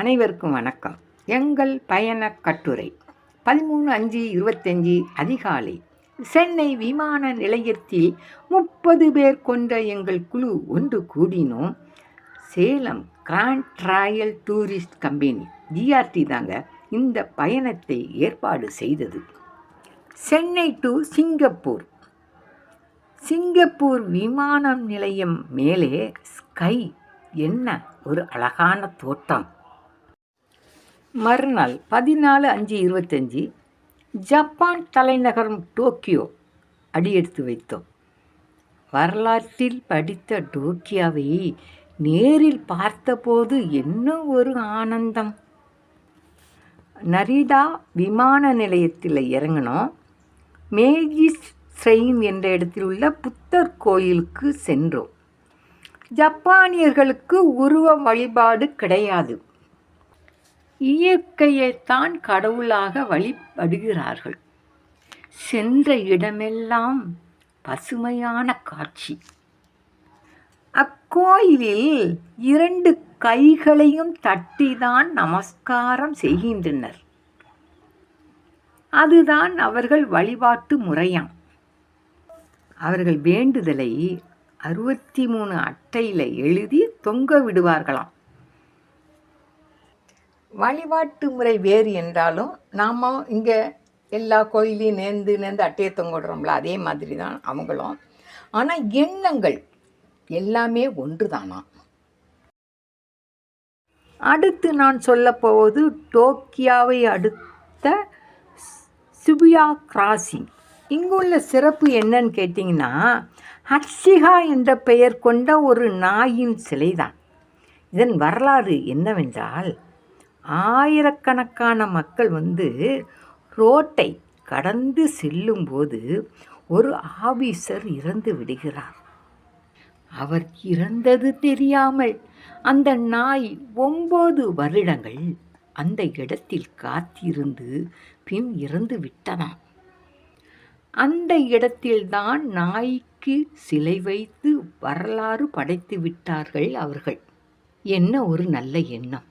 அனைவருக்கும் வணக்கம். எங்கள் பயண கட்டுரை. பதிமூணு அஞ்சு இருபத்தஞ்சி அதிகாலை. சென்னை விமான நிலையத்தில் முப்பது பேர் கொண்ட எங்கள் குழு ஒன்று கூடினோம். Salem grand royal tourist company GRT தாங்க இந்த பயணத்தை ஏற்பாடு செய்தது. Chennai to Singapore. சிங்கப்பூர் விமானம் நிலையம் மேலே ஸ்கை என்ன ஒரு அழகான தோட்டம். மறுநாள் பதினாலு அஞ்சு இருபத்தஞ்சி ஜப்பான் தலைநகரம் டோக்கியோ அடியெடுத்து வைத்தோம். வரலாற்றில் படித்த டோக்கியாவை நேரில் பார்த்தபோது என்ன ஒரு ஆனந்தம். நரிடா விமான நிலையத்தில் இறங்கினோம். மேஜிஸ் ஸ்ரெயின் என்ற இடத்தில் உள்ள புத்தர் கோயிலுக்கு சென்றோம். ஜப்பானியர்களுக்கு உருவ வழிபாடு கிடையாது. இயற்கையைத்தான் கடவுளாக வழிபடுகிறார்கள். சென்ற இடமெல்லாம் பசுமையான காட்சி. அக்கோயிலில் இரண்டு கைகளையும் தட்டிதான் நமஸ்காரம் செய்கின்றனர். அதுதான் அவர்கள் வழிபாட்டு முறையாம். அவர்கள் வேண்டுதலை அறுபத்தி மூணு அட்டையில் எழுதி தொங்க விடுவார்களாம். வழிபாட்டு முறை வேறு என்றாலும் நாம் இங்கே எல்லா கோயிலையும் நேர்ந்து நேர்ந்து அட்டையை தொங்கிடுறோம்ல அதே மாதிரி தான் அவங்களும். ஆனால் எண்ணங்கள் எல்லாமே ஒன்று தானா அடுத்து நான் சொல்ல போவது டோக்கியாவை அடுத்த சுபியா கிராசிங். இங்குள்ள சிறப்பு என்னன்னு கேட்டிங்கன்னா ஹர்ஷிகா என்ற பெயர் கொண்ட ஒரு நாயின் சிலைதான். இதன் வரலாறு என்னவென்றால் ஆயிரக்கணக்கான மக்கள் வந்து ரோட்டை கடந்து செல்லும்போது ஒரு ஆபீசர் இறந்து விடுகிறார். அவர் இறந்தது தெரியாமல் அந்த நாய் ஒம்பது வருடங்கள் அந்த இடத்தில் காத்திருந்து பின் இறந்து விட்டதாம் அந்த இடத்தில்தான் நாய்க்கு சிலை வைத்து வரலாறு படைத்து விட்டார்கள் அவர்கள். என்ன ஒரு நல்ல எண்ணம்.